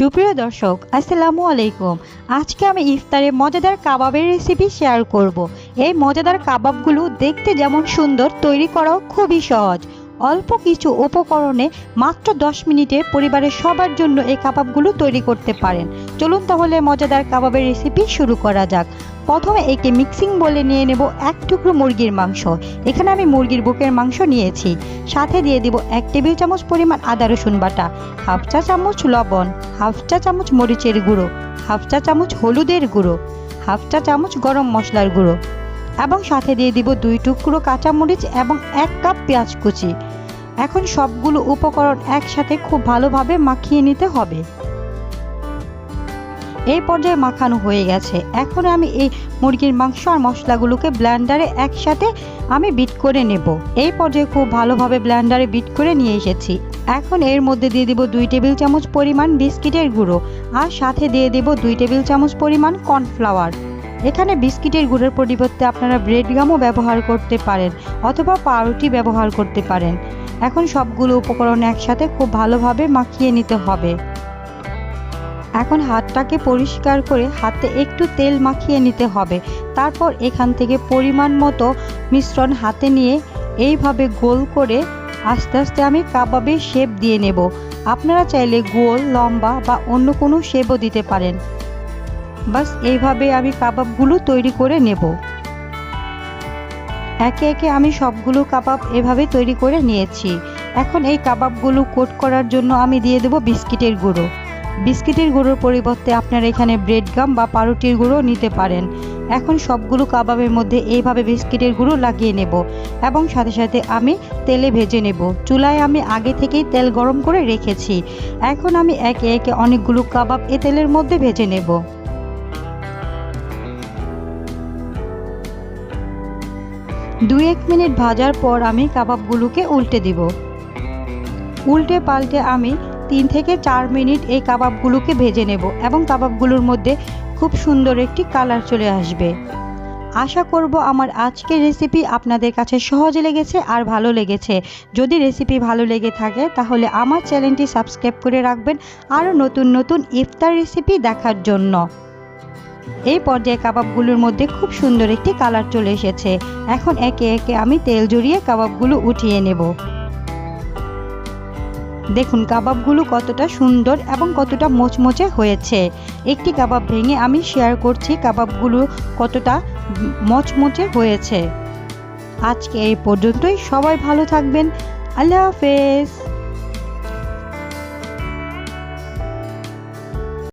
সুপ্রিয় দর্শক, আসসালামু আলাইকুম। আজকে আমি ইফতারে মজাদার কাবাবের রেসিপি শেয়ার করব। এই মজাদার কাবাবগুলো দেখতে যেমন সুন্দর, তৈরি করাও খুবই সহজ। অল্প কিছু উপকরণে মাত্র 10 মিনিটে পরিবারের সবার জন্য এই কাবাবগুলো তৈরি করতে পারেন। চলুন তাহলে মজাদার কাবাবের রেসিপি শুরু করা যাক। প্রথমে একে মিক্সিং বলে নিয়ে নেব এক টুকরো মুরগির মাংস। এখানে আমি মুরগির বুকের মাংস নিয়েছি। সাথে দিয়ে দিব এক টেবিল চামচ পরিমাণ আদা রসুন বাটা, হাফ চা চামচ লবণ, হাফ চা চামচ মরিচের গুঁড়ো, হাফ চা চামচ হলুদের গুঁড়ো, হাফ চা চামচ গরম মশলার গুঁড়ো এবং সাথে দিয়ে দিব দুই টুকরো কাঁচামরিচ এবং এক কাপ পেঁয়াজ কুচি। এখন সবগুলো উপকরণ একসাথে খুব ভালোভাবে মাখিয়ে নিতে হবে। এই পর্যায়ে মাখানো হয়ে গেছে। এখন আমি এই মুরগির মাংস আর মশলাগুলোকে ব্ল্যান্ডারে একসাথে আমি বিট করে নেব। এই পর্যায়ে খুব ভালোভাবে ব্ল্যান্ডারে বিট করে নিয়ে এসেছি। এখন এর মধ্যে দিয়ে দিব দুই টেবিল চামচ পরিমাণ বিস্কিটের গুঁড়ো আর সাথে দিয়ে দেব দুই টেবিল চামচ পরিমাণ কর্নফ্লাওয়ার এখানে বিস্কিটের গুঁড়োর পরিবর্তে আপনারা ব্রেড গামও ব্যবহার করতে পারেন অথবা পাউরুটি ব্যবহার করতে পারেন। এখন সবগুলো উপকরণ একসাথে খুব ভালোভাবে মাখিয়ে নিতে হবে। এখন হাতটাকে পরিষ্কার করে হাতে একটু তেল মাখিয়ে নিতে হবে। তারপর এখান থেকে পরিমাণ মতো মিশ্রণ হাতে নিয়ে এইভাবে গোল করে আস্তে আস্তে আমি কাবাবের শেপ দিয়ে নেব। আপনারা চাইলে গোল, লম্বা বা অন্য কোনো শেপও দিতে পারেন। বাস এইভাবে আমি কাবাবগুলো তৈরি করে নেব। একে একে আমি সবগুলো কাবাব এভাবে তৈরি করে নিয়েছি। এখন এই কাবাবগুলো কোট করার জন্য আমি দিয়ে দেব বিস্কিটের গুঁড়ো। বিস্কিটের গুঁড়োর পরিবর্তে আপনারা এখানে ব্রেড গাম বা পাউরুটির গুঁড়ো নিতে পারেন। এখন সবগুলো কাবাবের মধ্যে এইভাবে বিস্কিটের গুঁড়ো লাগিয়ে নেব এবং সাথে সাথে আমি তেলে ভেজে নেব। চুলায় আমি আগে থেকেই তেল গরম করে রেখেছি। এখন আমি একে একে অনেকগুলো কাবাব এ তেলের মধ্যে ভেজে নেব। দুই এক মিনিট ভাজার পর আমি কাবাবগুলোকে উল্টে দিব। উল্টে পাল্টে আমি তিন থেকে চার মিনিট এই কাবাবগুলোকে ভেজে নেব এবং কাবাবগুলোর মধ্যে খুব সুন্দর একটি কালার চলে আসবে। আশা করব আমার আজকের রেসিপি আপনাদের কাছে সহজ লেগেছে আর ভালো লেগেছে। যদি রেসিপি ভালো লেগে থাকে, তাহলে আমার চ্যানেলটি সাবস্ক্রাইব করে রাখবেন আরও নতুন নতুন ইফতার রেসিপি দেখার জন্য। এই পর্যায়ে কাবাবগুলোর মধ্যে খুব সুন্দর একটি কালার চলে এসেছে। এখন একে একে আমি তেল জড়িয়ে কাবাবগুলো উঠিয়ে নেব। দেখুন, কাবাবগুলো কতটা সুন্দর এবং কতটা মোচমোচে হয়েছে। একটি কাবাব ভেঙে আমি শেয়ার করছি কাবাবগুলো কতটা মচমচে হয়েছে। আজকে এই পর্যন্তই। সবাই ভালো থাকবেন। আল্লাহ হাফেজ।